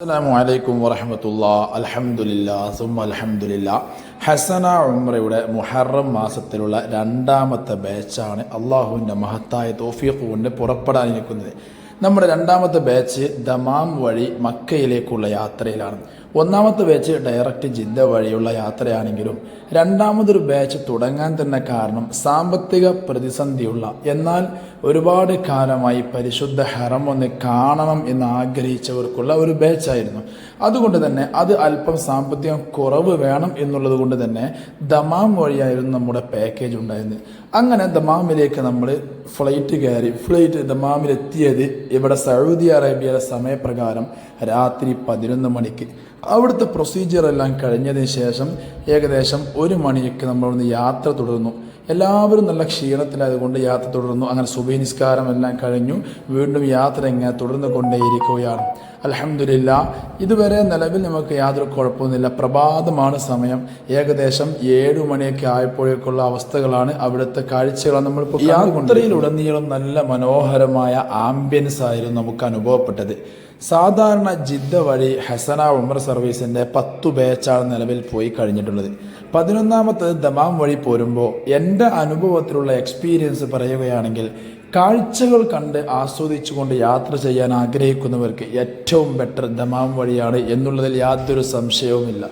അസ്സാം വലൈക്കും വറഹമത്തുള്ള. അലഹമുല്ല സുമ അലഹമുല്ല ഹസന ഉമ്രയുടെ മുഹറം മാസത്തിലുള്ള രണ്ടാമത്തെ ബാച്ചാണ് അള്ളാഹുവിന്റെ മഹത്തായ തോഫീഖ് കൊണ്ട് പുറപ്പെടാനിരിക്കുന്നത് നമ്മുടെ രണ്ടാമത്തെ ബാച്ച് ദമാം വഴി മക്കയിലേക്കുള്ള യാത്രയിലാണ്. ഒന്നാമത്തെ ബാച്ച് ഡയറക്റ്റ് ജിദ്ദ വഴിയുള്ള യാത്രയാണെങ്കിലും രണ്ടാമതൊരു ബാച്ച് തുടങ്ങാൻ തന്നെ കാരണം സാമ്പത്തിക പ്രതിസന്ധിയുള്ള എന്നാൽ ഒരുപാട് കാലമായി പരിശുദ്ധ ഹറം ഒന്ന് കാണണം എന്ന് ആഗ്രഹിച്ചവർക്കുള്ള ഒരു ബാച്ചായിരുന്നു അതുകൊണ്ട് തന്നെ അത് അല്പം സാമ്പത്തികം കുറവ് വേണം എന്നുള്ളത് കൊണ്ട് തന്നെ ദമാം വഴിയായിരുന്നു നമ്മുടെ പാക്കേജ് ഉണ്ടായിരുന്നത്. അങ്ങനെ ദമാമിലേക്ക് നമ്മൾ ഫ്ലൈറ്റ് കയറി ഫ്ലൈറ്റ് ദമാമിലെത്തിയത് ഇവിടെ സൗദി അറേബ്യയിലെ സമയപ്രകാരം രാത്രി പതിനൊന്ന് മണിക്ക്. അവിടുത്തെ പ്രൊസീജിയർ എല്ലാം കഴിഞ്ഞതിന് ശേഷം ഏകദേശം ഒരു മണിക്ക് നമ്മളിന്ന് യാത്ര തുടർന്നു. എല്ലാവരും നല്ല ക്ഷീണത്തിലായതുകൊണ്ട് യാത്ര തുടർന്നു. അങ്ങനെ സുബൈ നിസ്കാരം എല്ലാം കഴിഞ്ഞു. വീണ്ടും യാത്ര ഇങ്ങനെ തുടർന്നു കൊണ്ടേയിരിക്കുകയാണ് അലഹമില്ല ഇതുവരെ നിലവിൽ നമുക്ക് യാതൊരു കുഴപ്പമൊന്നുമില്ല. പ്രഭാതമാണ് സമയം. ഏകദേശം ഏഴു മണിയൊക്കെ ആയപ്പോഴേക്കുള്ള അവസ്ഥകളാണ് അവിടുത്തെ കാഴ്ചകൾ നമ്മൾ യാത്രയിലുടനീളം നല്ല മനോഹരമായ ആംബിയൻസ് ആയിരുന്നു നമുക്ക് അനുഭവപ്പെട്ടത്. സാധാരണ ജിദ്ദ വഴി ഹസന ഉമർ സർവീസിന്റെ പത്തു ബാച്ചാണ് നിലവിൽ പോയി കഴിഞ്ഞിട്ടുള്ളത്. പതിനൊന്നാമത്തത് ദമാം വഴി പോരുമ്പോൾ എന്റെ അനുഭവത്തിലുള്ള എക്സ്പീരിയൻസ് പറയുകയാണെങ്കിൽ കാഴ്ചകൾ കണ്ട് ആസ്വദിച്ചുകൊണ്ട് യാത്ര ചെയ്യാൻ ആഗ്രഹിക്കുന്നവർക്ക് ഏറ്റവും ബെറ്റർ ദമാം വഴിയാണ് എന്നുള്ളതിൽ യാതൊരു സംശയവുമില്ല.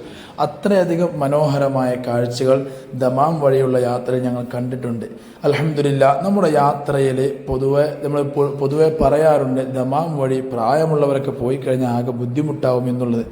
അത്രയധികം മനോഹരമായ കാഴ്ചകൾ ദമാം വഴിയുള്ള യാത്രയിൽ ഞങ്ങൾ കണ്ടിട്ടുണ്ട്. അലഹമില്ല നമ്മുടെ യാത്രയിൽ പൊതുവെ നമ്മൾ പൊതുവെ പറയാറുണ്ട് ദമാം വഴി പ്രായമുള്ളവരൊക്കെ പോയി കഴിഞ്ഞാൽ ആകെ ബുദ്ധിമുട്ടാവും എന്നുള്ളത്.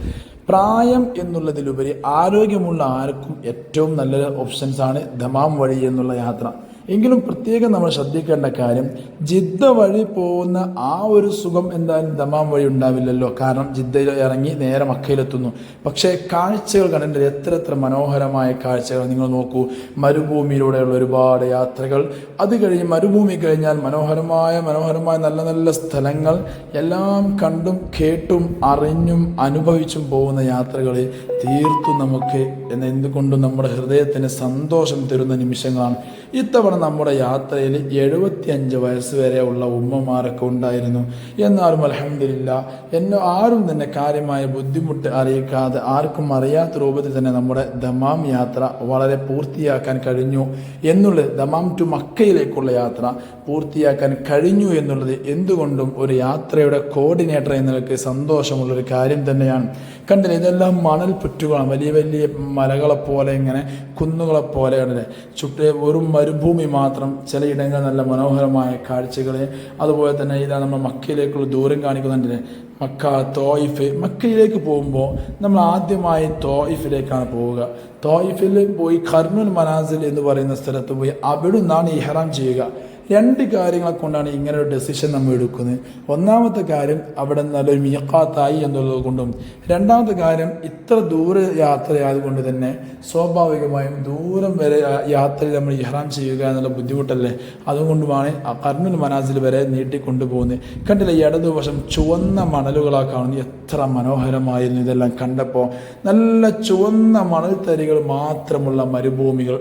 പ്രായം എന്നുള്ളതിലുപരി ആരോഗ്യമുള്ള ആർക്കും ഏറ്റവും നല്ലൊരു ഓപ്ഷൻസാണ് ദമാം വഴി എന്നുള്ള യാത്ര. എങ്കിലും പ്രത്യേകം നമ്മൾ ശ്രദ്ധിക്കേണ്ട കാര്യം ജിദ്ദ വഴി പോകുന്ന ആ ഒരു സുഖം എന്തായാലും ദമാം വഴി ഉണ്ടാവില്ലല്ലോ. കാരണം ജിദ്ദയിൽ ഇറങ്ങി നേരെ മക്കയിലെത്തുന്നു. പക്ഷേ കാഴ്ചകൾ കണ്ടിട്ട് എത്ര എത്ര മനോഹരമായ കാഴ്ചകൾ നിങ്ങൾ നോക്കൂ. മരുഭൂമിയിലൂടെയുള്ള ഒരുപാട് യാത്രകൾ. അത് കഴിഞ്ഞ് മരുഭൂമി കഴിഞ്ഞാൽ മനോഹരമായ മനോഹരമായ നല്ല നല്ല സ്ഥലങ്ങൾ. എല്ലാം കണ്ടും കേട്ടും അറിഞ്ഞും അനുഭവിച്ചും പോകുന്ന യാത്രകളിൽ തീർത്തും നമുക്ക് എന്തുകൊണ്ടും നമ്മുടെ ഹൃദയത്തിന് സന്തോഷം തരുന്ന നിമിഷങ്ങളാണ്. ഇത്തവണ നമ്മുടെ യാത്രയിൽ എഴുപത്തിയഞ്ച് വയസ്സ് വരെ ഉള്ള ഉമ്മമാരൊക്കെ ഉണ്ടായിരുന്നു. എന്നാലും അലഹമില്ല എന്നെ ആരും തന്നെ കാര്യമായ ബുദ്ധിമുട്ട് അറിയിക്കാതെ ആർക്കും അറിയാത്ത രൂപത്തിൽ തന്നെ നമ്മുടെ ദമാം യാത്ര വളരെ പൂർത്തിയാക്കാൻ കഴിഞ്ഞു എന്നുള്ളത് ദമാം ടു മക്കയിലേക്കുള്ള യാത്ര പൂർത്തിയാക്കാൻ കഴിഞ്ഞു എന്നുള്ളത് എന്തുകൊണ്ടും ഒരു യാത്രയുടെ കോർഡിനേറ്റർ എന്നതിലേക്ക് സന്തോഷമുള്ള ഒരു കാര്യം തന്നെയാണ്. കണ്ടില്ല? ഇതെല്ലാം മണൽ പുറ്റുകളാണ്. വലിയ വലിയ മലകളെ പോലെ ഇങ്ങനെ കുന്നുകളെ കണ്ടില്ലേ? ചുറ്റ് ഒരു മരുഭൂമി മാത്രം ചിലയിടങ്ങൾ നല്ല മനോഹരമായ കാഴ്ചകൾ അതുപോലെ തന്നെ ഇതാ നമ്മൾ മക്കയിലേക്കുള്ള ദൂരം കാണിക്കുന്നുണ്ടല്ലേ മക്ക തോയിഫ്. മക്കയിലേക്ക് പോകുമ്പോൾ നമ്മൾ ആദ്യമായി തോയിഫിലേക്കാണ് പോവുക. തോയിഫിൽ പോയി കർണുൽ മനാസിൽ എന്ന് പറയുന്ന സ്ഥലത്ത് പോയി അവിടെ ഈ ഇഹ്റാം ചെയ്യുക. രണ്ട് കാര്യങ്ങളെ കൊണ്ടാണ് ഇങ്ങനെ ഒരു ഡെസിഷൻ നമ്മൾ എടുക്കുന്നത്. ഒന്നാമത്തെ കാര്യം അവിടെ നല്ലൊരു മിയക്കാത്തായി എന്നുള്ളത് കൊണ്ടും രണ്ടാമത്തെ കാര്യം ഇത്ര ദൂര യാത്രയായതുകൊണ്ട് തന്നെ സ്വാഭാവികമായും ദൂരം വരെ യാത്രയിൽ നമ്മൾ ഇഹ്റാം ചെയ്യുക എന്നുള്ള ബുദ്ധിമുട്ടല്ലേ? അതുകൊണ്ടുമാണ് ആ കർണുൽ മനാസിൽ വരെ നീട്ടിക്കൊണ്ടുപോകുന്നത്. കണ്ടില്ല ഈ ഇടതുവശം ചുവന്ന മണലുകളാ കാണുന്നത് എത്ര മനോഹരമായിരുന്നു ഇതെല്ലാം കണ്ടപ്പോൾ. നല്ല ചുവന്ന മണൽ തരികൾ മാത്രമുള്ള മരുഭൂമികൾ.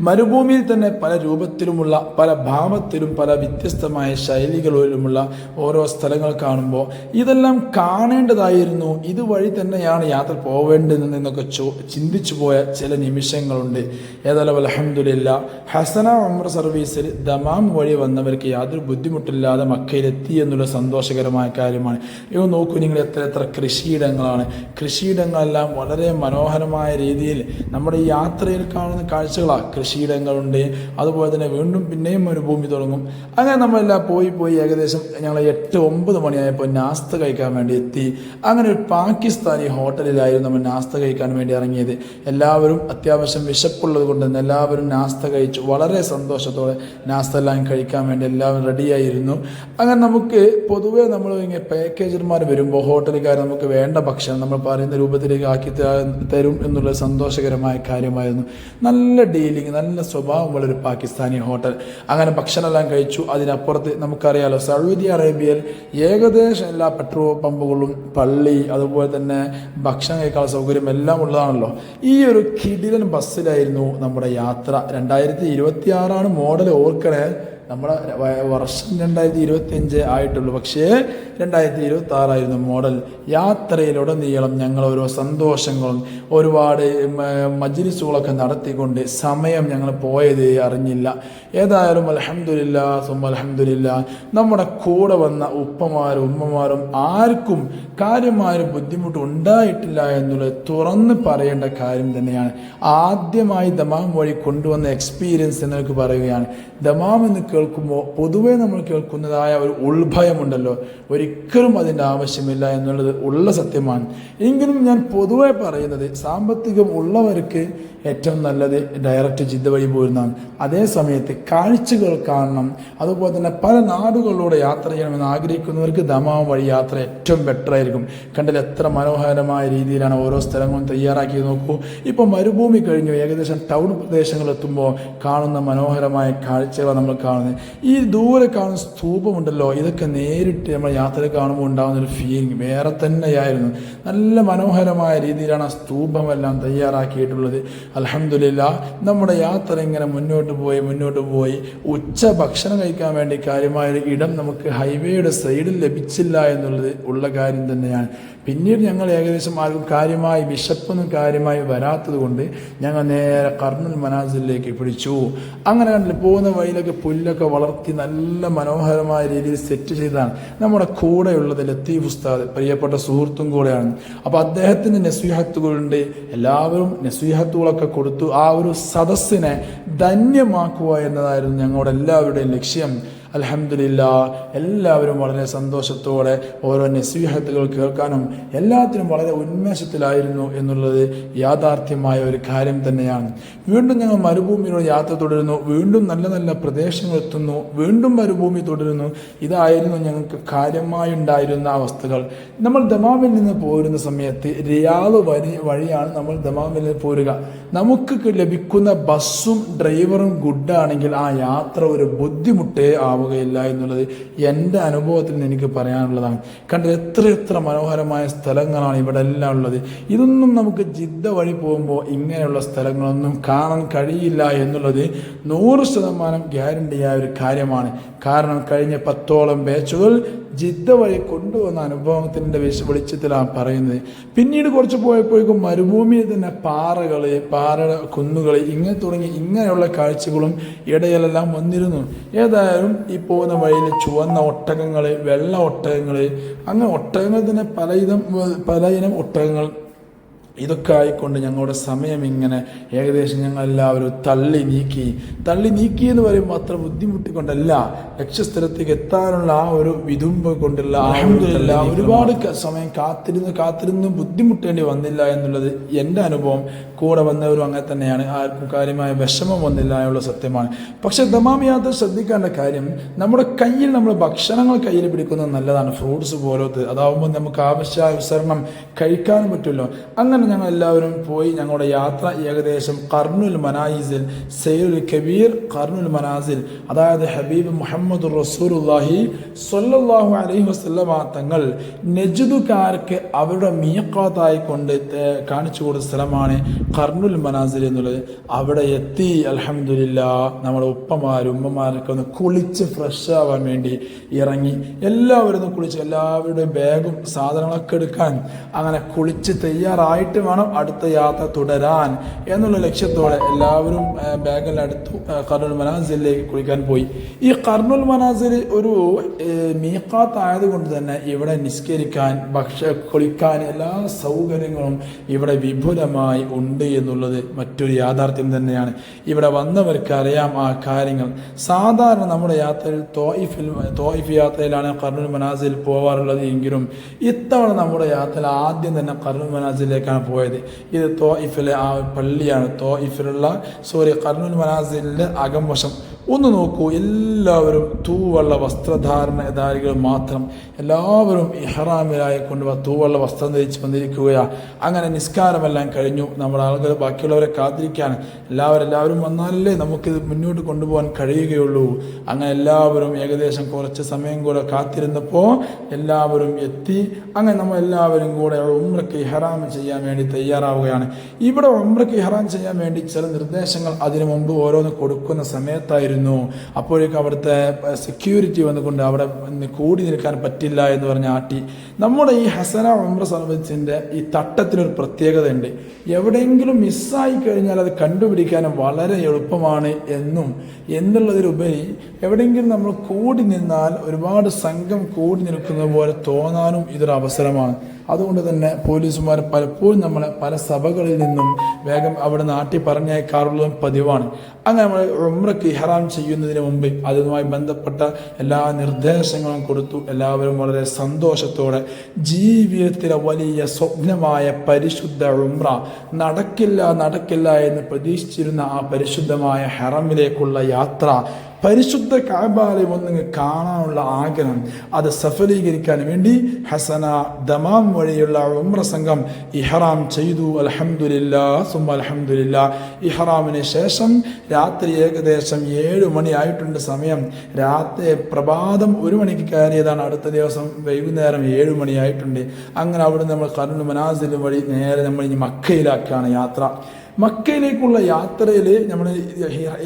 മരുഭൂമിയിൽ തന്നെ പല രൂപത്തിലുമുള്ള പല ഭാവത്തിലും പല വ്യത്യസ്തമായ ശൈലികളിലുമുള്ള ഓരോ സ്ഥലങ്ങൾ കാണുമ്പോൾ ഇതെല്ലാം കാണേണ്ടതായിരുന്നു. ഇതുവഴി തന്നെയാണ് യാത്ര പോവേണ്ടതെന്നൊക്കെ ചോ ചിന്തിച്ചു പോയ ചില നിമിഷങ്ങളുണ്ട്. ഏതായാലും അലഹമില്ല ഹസന ഉമ്ര സർവീസിൽ ദമാം വഴി വന്നവർക്ക് യാതൊരു ബുദ്ധിമുട്ടില്ലാതെ മക്കയിലെത്തി എന്നുള്ള സന്തോഷകരമായ കാര്യമാണ്. ഇവ നോക്കൂ നിങ്ങൾ എത്ര എത്ര കൃഷിയിടങ്ങളാണ്. കൃഷിയിടങ്ങളെല്ലാം വളരെ മനോഹരമായ രീതിയിൽ നമ്മുടെ യാത്രയിൽ കാണുന്ന കാഴ്ചകളാണ് കൃഷിയിടങ്ങളുണ്ട് അതുപോലെ തന്നെ വീണ്ടും പിന്നെയും ഒരു ഭൂമി തുടങ്ങും. അങ്ങനെ നമ്മളെല്ലാം പോയി പോയി ഏകദേശം ഞങ്ങൾ എട്ട് ഒമ്പത് മണിയായപ്പോൾ നാസ്ത കഴിക്കാൻ വേണ്ടി എത്തി. അങ്ങനെ ഒരു പാകിസ്ഥാനി ഹോട്ടലിലായിരുന്നു നമ്മൾ നാസ്ത കഴിക്കാൻ വേണ്ടി ഇറങ്ങിയത്. എല്ലാവരും അത്യാവശ്യം വിശപ്പുള്ളത് കൊണ്ട് തന്നെ എല്ലാവരും നാസ്ത കഴിച്ചു. വളരെ സന്തോഷത്തോടെ നാസ്ത എല്ലാം കഴിക്കാൻ വേണ്ടി എല്ലാവരും റെഡിയായിരുന്നു അങ്ങനെ നമുക്ക് പൊതുവേ നമ്മൾ ഇങ്ങനെ പാക്കേജർമാർ വരുമ്പോൾ ഹോട്ടലുകാർ നമുക്ക് വേണ്ട ഭക്ഷണം നമ്മൾ പറയുന്ന രൂപത്തിലേക്ക് ആക്കി തരും എന്നുള്ള സന്തോഷകരമായ കാര്യമായിരുന്നു. നല്ല ഡീലിംഗ് നല്ല സ്വഭാവമുള്ള ഒരു പാകിസ്ഥാനി ഹോട്ടൽ. അങ്ങനെ ഭക്ഷണമെല്ലാം കഴിച്ചു. അതിനപ്പുറത്ത് നമുക്കറിയാലോ സൗദി അറേബ്യയിൽ ഏകദേശം എല്ലാ പെട്രോൾ പമ്പുകളും പള്ളി അതുപോലെ തന്നെ ഭക്ഷണം കഴിക്കാനുള്ള സൗകര്യം എല്ലാം ഉള്ളതാണല്ലോ. ഈ ഒരു കിടിലൻ ബസ്സിലായിരുന്നു നമ്മുടെ യാത്ര. രണ്ടായിരത്തി ഇരുപത്തി ആറാണ് മോഡൽ ഓർക്കണേ. നമ്മുടെ വർഷം രണ്ടായിരത്തി ഇരുപത്തി അഞ്ച് ആയിട്ടുള്ളൂ. പക്ഷേ രണ്ടായിരത്തി ഇരുപത്തി ആറായിരുന്നു മോഡൽ യാത്രയിലുടനീളം ഞങ്ങൾ ഓരോ സന്തോഷങ്ങളും ഒരുപാട് മജ്ലിസുകളൊക്കെ നടത്തിക്കൊണ്ട് സമയം ഞങ്ങൾ പോയത് അറിഞ്ഞില്ല. ഏതായാലും അലഹമില്ല സുമ അലഹമില്ല നമ്മുടെ കൂടെ വന്ന ഉപ്പമാരും ഉമ്മമാരും ആർക്കും കാര്യമായ ബുദ്ധിമുട്ട് ഉണ്ടായിട്ടില്ല എന്നുള്ളത് തുറന്ന് പറയേണ്ട കാര്യം തന്നെയാണ്. ആദ്യമായി ദമാം വഴി കൊണ്ടുവന്ന എക്സ്പീരിയൻസ് എന്നൊക്കെ പറയുകയാണ്. ദമാം എന്ന് കേൾക്കുമ്പോൾ പൊതുവേ നമ്മൾ കേൾക്കുന്നതായ ഒരു ഉൾഭയമുണ്ടല്ലോ. ഒരിക്കലും അതിന്റെ ആവശ്യമില്ല എന്നുള്ളത് ഉള്ള സത്യമാണ്. എങ്കിലും ഞാൻ പൊതുവെ പറയുന്നത് സാമ്പത്തികം ഉള്ളവർക്ക് ഏറ്റവും നല്ലത് ഡയറക്റ്റ് ചിന്ത വഴി പോരുന്നതാണ്. അതേ സമയത്ത് കാഴ്ചകൾ കാണണം. അതുപോലെ തന്നെ പല നാടുകളിലൂടെ യാത്ര ചെയ്യണമെന്ന് ആഗ്രഹിക്കുന്നവർക്ക് ദമാം വഴി യാത്ര ഏറ്റവും ബെറ്റർ ആയിരിക്കും. കണ്ടിൽ എത്ര മനോഹരമായ രീതിയിലാണ് ഓരോ സ്ഥലങ്ങളും തയ്യാറാക്കി നോക്കൂ. ഇപ്പോൾ മരുഭൂമി കഴിഞ്ഞു. ഏകദേശം ടൗൺ പ്രദേശങ്ങളെത്തുമ്പോൾ കാണുന്ന മനോഹരമായ കാഴ്ചകൾ നമ്മൾ കാണുന്നത്. ഈ ദൂരെ കാണുന്ന സ്തൂപമുണ്ടല്ലോ ഇതൊക്കെ നേരിട്ട് നമ്മൾ യാത്ര കാണുമ്പോൾ ഉണ്ടാകുന്ന ഒരു ഫീലിംഗ് വേറെ തന്നെയായിരുന്നു. നല്ല മനോഹരമായ രീതിയിലാണ് ആ സ്തൂപമെല്ലാം തയ്യാറാക്കിയിട്ടുള്ളത്. അലഹമില്ല നമ്മുടെ യാത്ര ഇങ്ങനെ മുന്നോട്ട് പോയി മുന്നോട്ട് പോയി. ഉച്ച ഭക്ഷണം കഴിക്കാൻ വേണ്ടി കാര്യമായൊരു ഇടം നമുക്ക് ഹൈവേയുടെ സൈഡിൽ ലഭിച്ചില്ല എന്നുള്ളത് ഉള്ള കാര്യം തന്നെയാണ്. പിന്നീട് ഞങ്ങൾ ഏകദേശം ആർക്കും കാര്യമായി വിശപ്പൊന്നും കാര്യമായി വരാത്തത് കൊണ്ട് ഞങ്ങൾ നേരെ കർണൽ മനാസിലേക്ക് പിടിച്ചു. അങ്ങനെ കണ്ടില്ല പോകുന്ന വഴിയിലൊക്കെ പുല്ലൊക്കെ വളർത്തി നല്ല മനോഹരമായ രീതിയിൽ സെറ്റ് ചെയ്തതാണ്. നമ്മുടെ കൂടെയുള്ളത് ലത്തീഫ് ഉസ്താദ് പ്രിയപ്പെട്ട സുഹൃത്തും കൂടെയാണ്. അപ്പോൾ അദ്ദേഹത്തിന്റെ നസീഹത്തുകളുണ്ട്. എല്ലാവരും നസീഹത്തുകളൊക്കെ കൊടുത്തു ആ ഒരു സദസ്സിനെ ധന്യമാക്കുക എന്നതായിരുന്നു ഞങ്ങളുടെ എല്ലാവരുടെയും ലക്ഷ്യം. അലഹമില്ല എല്ലാവരും വളരെ സന്തോഷത്തോടെ ഓരോ നസീഹത്തുകൾ കേൾക്കാനും എല്ലാത്തിനും വളരെ ഉന്മേഷത്തിലായിരുന്നു എന്നുള്ളത് യാഥാർത്ഥ്യമായ ഒരു കാര്യം തന്നെയാണ്. വീണ്ടും ഞങ്ങൾ മരുഭൂമിയിലൂടെ യാത്ര തുടരുന്നു വീണ്ടും നല്ല നല്ല പ്രദേശങ്ങൾ എത്തുന്നു വീണ്ടും മരുഭൂമി തുടരുന്നു. ഇതായിരുന്നു ഞങ്ങൾക്ക് കാര്യമായുണ്ടായിരുന്ന അവസ്ഥകൾ. നമ്മൾ ദമാമിൽ നിന്ന് പോരുന്ന സമയത്ത് റിയാദ് വഴി വഴിയാണ് നമ്മൾ ദമാമിൽ പോരുക. നമുക്ക് ലഭിക്കുന്ന ബസ്സും ഡ്രൈവറും ഗുഡാണെങ്കിൽ ആ യാത്ര ഒരു ബുദ്ധിമുട്ടേ ആവുകയില്ല എന്നുള്ളത് എന്റെ അനുഭവത്തിൽ നിന്ന് എനിക്ക് പറയാനുള്ളതാണ്. കണ്ടത് എത്ര എത്ര മനോഹരമായ സ്ഥലങ്ങളാണ് ഇവിടെ എല്ലാം ഉള്ളത്. ഇതൊന്നും നമുക്ക് ജിദ്ദ വഴി പോകുമ്പോൾ ഇങ്ങനെയുള്ള സ്ഥലങ്ങളൊന്നും കാണാൻ കഴിയില്ല എന്നുള്ളത് നൂറ് ശതമാനം ഗ്യാരണ്ടിയായ ഒരു കാര്യമാണ്. കാരണം കഴിഞ്ഞ പത്തോളം ബാച്ചുകൾ ജിദ്ദ വഴി കൊണ്ടുവന്ന അനുഭവത്തിന്റെ വിശ വെളിച്ചത്തിലാണ് പറയുന്നത്. പിന്നീട് കുറച്ച് പോയപ്പോഴേക്കും മരുഭൂമിയിൽ തന്നെ പാറകൾ പാറ കുന്നുകൾ ഇങ്ങനെ തുടങ്ങി ഇങ്ങനെയുള്ള കാഴ്ചകളും ഇടയിലെല്ലാം വന്നിരുന്നു. ഏതായാലും ഈ പോകുന്ന വഴിയിൽ ചുവന്ന ഒട്ടകങ്ങൾ വെള്ള ഒട്ടകങ്ങൾ അങ്ങനെ ഒട്ടകങ്ങൾ തന്നെ പലയിനം പലയിനം ഒട്ടകങ്ങൾ ഇതൊക്കെ ആയിക്കൊണ്ട് ഞങ്ങളുടെ സമയം ഇങ്ങനെ ഏകദേശം ഞങ്ങൾ എല്ലാവരും തള്ളി നീക്കി. തള്ളി നീക്കി എന്ന് പറയുമ്പോൾ അത്ര ബുദ്ധിമുട്ടിക്കൊണ്ടല്ല ലക്ഷ്യസ്ഥലത്തേക്ക് എത്താനുള്ള ആ ഒരു വിതുമ്പ് കൊണ്ടുള്ള അഹമ്മദില്ല ഒരുപാട് സമയം കാത്തിരുന്ന് കാത്തിരുന്ന് ബുദ്ധിമുട്ടേണ്ടി വന്നില്ല എന്നുള്ളത് എന്റെ അനുഭവം. കൂടെ വന്നവരും അങ്ങനെ തന്നെയാണ്. ആർക്കും കാര്യമായ വിഷമം വന്നില്ല എന്നുള്ള സത്യമാണ്. പക്ഷെ ദമാം യാത്ര ശ്രദ്ധിക്കേണ്ട കാര്യം നമ്മുടെ കയ്യിൽ നമ്മൾ ഭക്ഷണങ്ങൾ കയ്യിൽ പിടിക്കുന്നത് നല്ലതാണ്. ഫ്രൂട്ട്സ് പോലത്തെ അതാവുമ്പോൾ നമുക്ക് ആവശ്യാനുസരണം കഴിക്കാനും പറ്റുമല്ലോ. അങ്ങനെ ഞങ്ങൾ എല്ലാവരും പോയി ഞങ്ങളുടെ യാത്ര ഏകദേശം കർണുൽ മനായിസിൽ സെയ്ദുൽ കബീർ കർണുൽ മനാസിൽ. അതായത് ഹബീബ് മുഹമ്മദ് റസൂലുല്ലാഹി സൊല്ലാഹു അലൈഹി വസല്ലമ തങ്ങൾ നജുദുകാർക്ക് അവരുടെ മീക്കാത്തായി കൊണ്ട് കാണിച്ചു കൊടുത്ത സ്ഥലമാണ് കർണുൽ മനാസിൽ എന്നുള്ളത് അവിടെ എത്തി അലഹമില്ല നമ്മുടെ ഉപ്പമാരും ഉമ്മമാരൊക്കെ ഒന്ന് കുളിച്ച് ഫ്രഷ് ആവാൻ വേണ്ടി ഇറങ്ങി. എല്ലാവരും ഒന്ന് കുളിച്ച് എല്ലാവരുടെ ബാഗും സാധനങ്ങളൊക്കെ എടുക്കാൻ അങ്ങനെ കുളിച്ച് തയ്യാറായിട്ട് വേണം അടുത്ത യാത്ര തുടരാൻ എന്നുള്ള ലക്ഷ്യത്തോടെ എല്ലാവരും ബാഗെല്ലാം എടുത്തു കർണുൽ മനാസിലേക്ക് കുളിക്കാൻ പോയി. ഈ കർണുൽ മനാസിൽ ഒരു മീക്കാത്ത് ആയതുകൊണ്ട് തന്നെ ഇവിടെ നിസ്കരിക്കാൻ ഭക്ഷ കുളിക്കാൻ എല്ലാ സൗകര്യങ്ങളും ഇവിടെ വിപുലമായി ഉണ്ട് എന്നുള്ളത് മറ്റൊരു യാഥാർത്ഥ്യം തന്നെയാണ്. ഇവിടെ വന്നവർക്ക് അറിയാം ആ കാര്യങ്ങൾ. സാധാരണ നമ്മുടെ യാത്രയിൽ തോയിഫിൽ തോയിഫ് യാത്രയിലാണ് കർണൂൽ മനാസിൽ പോവാറുള്ളത് എങ്കിലും ഇത്തവണ നമ്മുടെ യാത്രയിൽ ആദ്യം തന്നെ കർണൂൽ മനാസിലേക്കാണ് പോയത്. ഇത് തോയിഫിലെ ആ പള്ളിയാണ്. തോയിഫിലുള്ള സോറി കർണൂൽ മനാസിലെ അകംവശം. ഒന്ന് നോക്കൂ എല്ലാവരും തൂവള്ള വസ്ത്രധാരണധാരികൾ മാത്രം എല്ലാവരും ഇഹ്റാമിലായി കൊണ്ട് തൂവള്ള വസ്ത്രം ധരിച്ച് വന്നിരിക്കുകയാണ് അങ്ങനെ നിസ്കാരമെല്ലാം കഴിഞ്ഞു. നമ്മൾ ആളുകൾ ബാക്കിയുള്ളവരെ കാത്തിരിക്കാൻ എല്ലാവരും എല്ലാവരും വന്നാലല്ലേ നമുക്കിത് മുന്നോട്ട് കൊണ്ടുപോകാൻ കഴിയുകയുള്ളൂ. അങ്ങനെ എല്ലാവരും ഏകദേശം കുറച്ച് സമയം കൂടെ കാത്തിരുന്നപ്പോൾ എല്ലാവരും എത്തി. അങ്ങനെ നമ്മൾ എല്ലാവരും കൂടെ ഉമ്രക്ക് ഇഹ്റാം ചെയ്യാൻ വേണ്ടി തയ്യാറാവുകയാണ്. ഇവിടെ ഉമ്രക്ക് ഇഹ്റാം ചെയ്യാൻ വേണ്ടി ചില നിർദ്ദേശങ്ങൾ അതിനു മുമ്പ് ഓരോന്ന് കൊടുക്കുന്ന സമയത്തായിരുന്നു. വരുന്നു അപ്പോഴേക്കും അവിടുത്തെ സെക്യൂരിറ്റി വന്നുകൊണ്ട് അവിടെ കൂടി നിൽക്കാൻ പറ്റില്ല എന്ന് പറഞ്ഞ ആട്ടി നമ്മുടെ ഈ ഹസന ഉംറ സർവീസിന്റെ ഈ തട്ടത്തിനൊരു പ്രത്യേകതയുണ്ട്. എവിടെയെങ്കിലും മിസ്സായി കഴിഞ്ഞാൽ അത് കണ്ടുപിടിക്കാനും വളരെ എളുപ്പമാണ് എന്നും എന്നുള്ളതിലുപരി എവിടെയെങ്കിലും നമ്മൾ കൂടി നിന്നാൽ ഒരുപാട് സംഘം കൂടി നിൽക്കുന്ന പോലെ തോന്നാനും ഇതൊരു അവസരമാണ്. അതുകൊണ്ട് തന്നെ പോലീസുമാർ പലപ്പോഴും നമ്മളെ പല സഭകളിൽ നിന്നും വേഗം അവിടെ നാട്ടി പറഞ്ഞയക്കാറുള്ളതും പതിവാണ്. അങ്ങനെ നമ്മൾ ഉമ്രക്ക് ഹറാം ചെയ്യുന്നതിന് മുമ്പ് അതുമായി ബന്ധപ്പെട്ട എല്ലാ നിർദ്ദേശങ്ങളും കൊടുത്തു. എല്ലാവരും വളരെ സന്തോഷത്തോടെ ജീവിതത്തിലെ വലിയ സ്വപ്നമായ പരിശുദ്ധ ഉമ്ര നടക്കില്ല നടക്കില്ല എന്ന് പ്രതീക്ഷിച്ചിരുന്ന ആ പരിശുദ്ധമായ ഹറമിലേക്കുള്ള യാത്ര പരിശുദ്ധ കാബാലയം ഒന്ന് കാണാനുള്ള ആഗ്രഹം അത് സഫലീകരിക്കാൻ വേണ്ടി ഹസന ദമാം വഴിയുള്ള ഉമ്ര സംഘം ഇഹ്റാം ചെയ്തു. അലഹമുല്ല സുമ അലഹമുല്ല ഇഹ്റാമിന് ശേഷം രാത്രി ഏകദേശം ഏഴ് മണിയായിട്ടുണ്ട് സമയം. രാത്രി പ്രഭാതം ഒരു മണിക്ക് കയറിയതാണ് അടുത്ത ദിവസം. വൈകുന്നേരം ഏഴ് മണിയായിട്ടുണ്ട്. അങ്ങനെ അവിടെ നമ്മൾ കരുണ് മനാസിൽ വഴി നേരെ നമ്മൾ ഇനി മക്കയിലാക്കാണ് യാത്ര. മക്കയിലേക്കുള്ള യാത്രയിൽ നമ്മൾ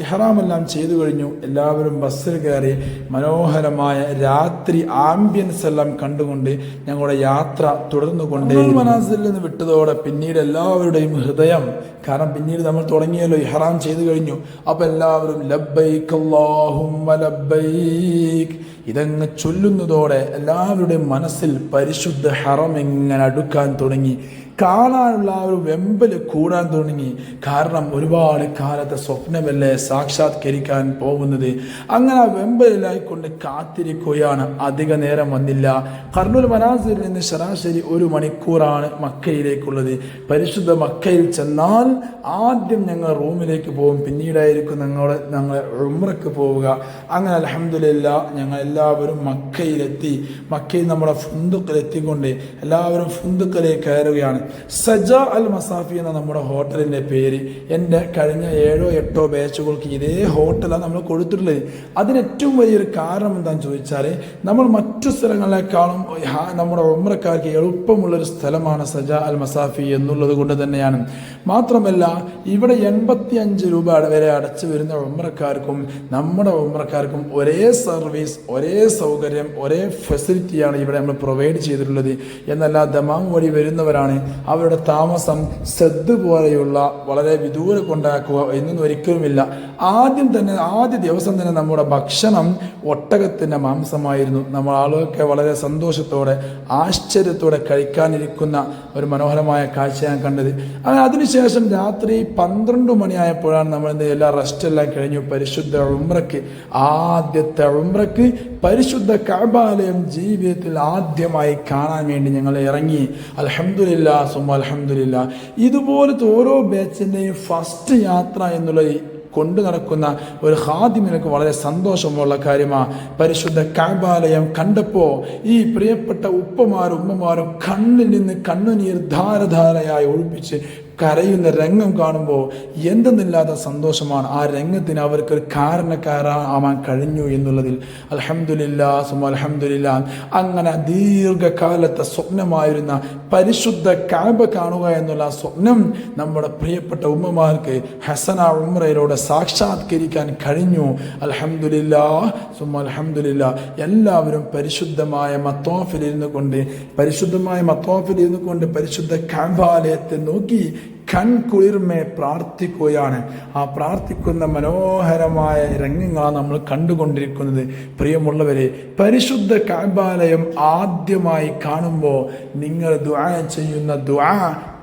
ഇഹ്റാമെല്ലാം ചെയ്തു കഴിഞ്ഞു. എല്ലാവരും ബസ്സിൽ കയറി മനോഹരമായ രാത്രി ആംബിയൻസ് എല്ലാം കണ്ടുകൊണ്ട് ഞങ്ങളുടെ യാത്ര തുടർന്നു കൊണ്ടേ മനാസിൽ നിന്ന് വിട്ടതോടെ പിന്നീട് എല്ലാവരുടെയും ഹൃദയം കാരണം പിന്നീട് നമ്മൾ തുടങ്ങിയല്ലോ ഇഹ്റാം ചെയ്തു കഴിഞ്ഞു. അപ്പൊ എല്ലാവരും ലബ്ബൈക്ക് അല്ലാഹുമ്മ ഇതങ്ങ് ചൊല്ലുന്നതോടെ എല്ലാവരുടെയും മനസ്സിൽ പരിശുദ്ധ ഹറം എങ്ങനെ അടുക്കാൻ തുടങ്ങി. കാണാനുള്ള ആ ഒരു വെമ്പൽ കൂടാൻ തുടങ്ങി. കാരണം ഒരുപാട് കാലത്തെ സ്വപ്നമല്ലേ സാക്ഷാത്കരിക്കാൻ പോകുന്നത്? അങ്ങനെ ആ വെമ്പലിലായിക്കൊണ്ട് കാത്തിരിക്കുകയാണ്. അധിക നേരം വന്നില്ല. കർണൂൽ മനാസിൽ നിന്ന് ശരാശരി ഒരു മണിക്കൂറാണ് മക്കയിലേക്കുള്ളത്. പരിശുദ്ധ മക്കയിൽ ചെന്നാൽ ആദ്യം ഞങ്ങൾ റൂമിലേക്ക് പോകും. പിന്നീടായിരിക്കും ഞങ്ങൾ ഞങ്ങൾ ഉമ്രക്ക് പോവുക. അങ്ങനെ അലഹമില്ല ഞങ്ങൾ എല്ലാവരും മക്കയിലെത്തി. മക്കയിൽ നമ്മുടെ ഫുന്തുക്കിലെത്തിക്കൊണ്ട് എല്ലാവരും ഫുന്തുക്കലേക്ക് കയറുകയാണ്. സജ അൽ മസാഫി എന്ന നമ്മുടെ ഹോട്ടലിന്റെ പേര്. എന്റെ കഴിഞ്ഞ ഏഴോ എട്ടോ ബാച്ചുകൾക്ക് ഇതേ ഹോട്ടലാണ് നമ്മൾ കൊടുത്തിട്ടുള്ളത്. അതിന് ഏറ്റവും വലിയൊരു കാരണം എന്താണെന്ന് ചോദിച്ചാൽ നമ്മൾ മറ്റു സ്ഥലങ്ങളെക്കാളും നമ്മുടെ ഉമ്രക്കാർക്ക് എളുപ്പമുള്ളൊരു സ്ഥലമാണ് സജ അൽ മസാഫി എന്നുള്ളത് കൊണ്ട് തന്നെയാണ്. മാത്രമല്ല ഇവിടെ എൺപത്തി അഞ്ച് രൂപ വരെ അടച്ചു വരുന്ന ഉമ്രക്കാർക്കും നമ്മുടെ ഉമ്രക്കാർക്കും ഒരേ സർവീസ് ഒരേ സൗകര്യം ഒരേ ഫെസിലിറ്റിയാണ് ഇവിടെ നമ്മൾ പ്രൊവൈഡ് ചെയ്തിട്ടുള്ളത്. എന്നല്ല ദമാം വഴി വരുന്നവരാണ് അവരുടെ താമസം സെദ് പോലെയുള്ള വളരെ വിദൂരം കൊണ്ടാക്കുക എന്നൊന്നും ഒരിക്കലുമില്ല. ആദ്യം തന്നെ ആദ്യ ദിവസം തന്നെ നമ്മുടെ ഭക്ഷണം ഒട്ടകത്തിന്റെ മാംസമായിരുന്നു. നമ്മൾ ആളുകൾക്ക് വളരെ സന്തോഷത്തോടെ ആശ്ചര്യത്തോടെ കഴിക്കാനിരിക്കുന്ന ഒരു മനോഹരമായ കാഴ്ചയാണ് കണ്ടത്. അങ്ങനെ അതിനുശേഷം രാത്രി പന്ത്രണ്ട് മണിയായപ്പോഴാണ് നമ്മൾ എല്ലാ റെസ്റ്റെല്ലാം കഴിഞ്ഞു. പരിശുദ്ധ ഉമ്രക്ക് ആദ്യത്തെ ഉമ്രക്ക് പരിശുദ്ധ കഅബാലയം ജീവിതത്തിൽ ആദ്യമായി കാണാൻ വേണ്ടി ഞങ്ങൾ ഇറങ്ങി. അലഹമുല്ല സുമ അലഹമുല്ല ഇതുപോലത്തെ ഓരോ ബാച്ചിന്റെയും ഫസ്റ്റ് യാത്ര എന്നുള്ളത് കൊണ്ടു നടക്കുന്ന ഒരു ഹാദിമിനൊക്കെ വളരെ സന്തോഷമുള്ള കാര്യമാണ് പരിശുദ്ധ കാബാലയം കണ്ടപ്പോൾ ഈ പ്രിയപ്പെട്ട ഉപ്പമാരും ഉമ്മമാരും കണ്ണിൽ നിന്ന് കണ്ണുനീർ ധാരധാരയായി ഒഴിപ്പിച്ച് കരയുന്ന രംഗം കാണുമ്പോൾ എന്തെന്നില്ലാത്ത സന്തോഷമാണ്. ആ രംഗത്തിന് അവർക്കൊരു കാരണക്കാരാവാൻ കഴിഞ്ഞു എന്നുള്ളതിൽ അലഹമുല്ല സുമ അലഹമുല്ല അങ്ങനെ ദീർഘകാലത്തെ സ്വപ്നമായിരുന്ന പരിശുദ്ധ കാബ കാണുക എന്നുള്ള ആ സ്വപ്നം നമ്മുടെ പ്രിയപ്പെട്ട ഉമ്മമാർക്ക് ഹസന ഉമ്രയിലൂടെ സാക്ഷാത്കരിക്കാൻ കഴിഞ്ഞു. അലഹമുല്ല സുമ അലഹമുല്ല എല്ലാവരും പരിശുദ്ധമായ മത്തോഫിലിരുന്നു കൊണ്ട് പരിശുദ്ധമായ മത്തോഫിലിരുന്നു കൊണ്ട് പരിശുദ്ധ കാബാലയത്തെ നോക്കി കൺകുളിർമെ പ്രാർത്ഥിക്കുകയാണ്. ആ പ്രാർത്ഥിക്കുന്ന മനോഹരമായ രംഗങ്ങളാണ് നമ്മൾ കണ്ടുകൊണ്ടിരിക്കുന്നത്. പ്രിയമുള്ളവരെ പരിശുദ്ധ കാബാലയം ആദ്യമായി കാണുമ്പോൾ നിങ്ങൾ ദുആ ചെയ്യുന്ന ദുആ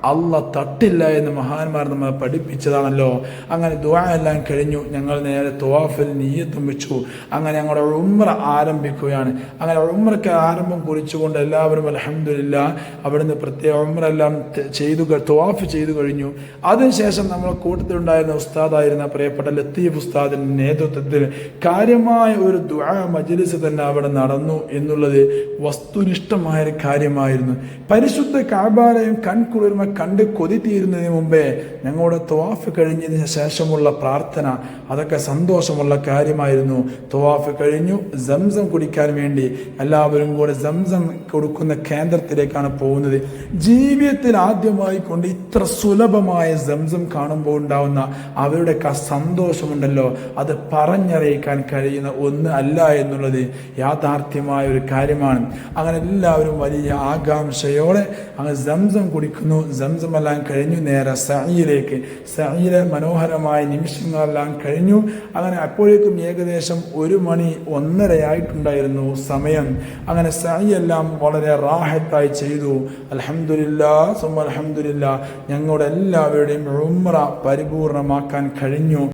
അല്ല തട്ടില്ല എന്ന് മഹാന്മാർ നമ്മളെ പഠിപ്പിച്ചതാണല്ലോ. അങ്ങനെ ദുആ എല്ലാം കഴിഞ്ഞു. ഞങ്ങൾ നേരെ തുവാഫിൽ നീയത്തും വെച്ചു. അങ്ങനെ ഞങ്ങളുടെ ഉമ്ര ആരംഭിക്കുകയാണ്. അങ്ങനെ ഉമ്രയ്ക്ക് ആരംഭം കുറിച്ചുകൊണ്ട് എല്ലാവരും അലഹമില്ല അവിടുന്ന് പ്രത്യേക ഉമ്ര എല്ലാം ചെയ്തു തുവാഫ് ചെയ്തു കഴിഞ്ഞു. അതിനുശേഷം നമ്മൾ കൂട്ടത്തിലുണ്ടായിരുന്ന ഉസ്താദായിരുന്ന പ്രിയപ്പെട്ട ലത്തീഫ് ഉസ്താദിന്റെ നേതൃത്വത്തിൽ കാര്യമായ ഒരു ദുആ മജ്ലിസ് തന്നെ അവിടെ നടന്നു എന്നുള്ളത് വസ്തുനിഷ്ഠമായ കാര്യമായിരുന്നു. പരിശുദ്ധ കാബാലയം കൺകുളിർമ കണ്ട് കൊതി തീരുന്നതിന് മുമ്പേ ഞങ്ങളുടെ ത്വാഫ് കഴിഞ്ഞതിന് ശേഷമുള്ള പ്രാർത്ഥന അതൊക്കെ സന്തോഷമുള്ള കാര്യമായിരുന്നു. ത്വാഫ് കഴിഞ്ഞു സംസം കുടിക്കാൻ വേണ്ടി എല്ലാവരും കൂടെ സംസം കൊടുക്കുന്ന കേന്ദ്രത്തിലേക്കാണ് പോകുന്നത്. ജീവിതത്തിൽ ആദ്യമായി കൊണ്ട് ഇത്ര സുലഭമായ സംസം കാണുമ്പോൾ ഉണ്ടാവുന്ന അവരുടെ ക സന്തോഷമുണ്ടല്ലോ. അത് പറഞ്ഞറിയിക്കാൻ കഴിയുന്ന ഒന്ന് അല്ല എന്നുള്ളത് യാഥാർത്ഥ്യമായ ഒരു കാര്യമാണ്. അങ്ങനെ എല്ലാവരും വലിയ ആകാംക്ഷയോടെ അങ്ങ് സംസം കുടിക്കുന്നു സംസം എല്ലാം കഴിഞ്ഞു നേരെ സഹിയിലേക്ക് സഹിയിലെ മനോഹരമായ നിമിഷങ്ങളെല്ലാം കഴിഞ്ഞു. അങ്ങനെ അപ്പോഴേക്കും ഏകദേശം ഒരു മണി ഒന്നരയായിട്ടുണ്ടായിരുന്നു സമയം. അങ്ങനെ സഹി എല്ലാം വളരെ റാഹത്തായി ചെയ്തു. അലഹമില്ല സുമ അലഹമില്ല ഞങ്ങളുടെ എല്ലാവരുടെയും ഉമ്ര പരിപൂർണമാക്കാൻ കഴിഞ്ഞു.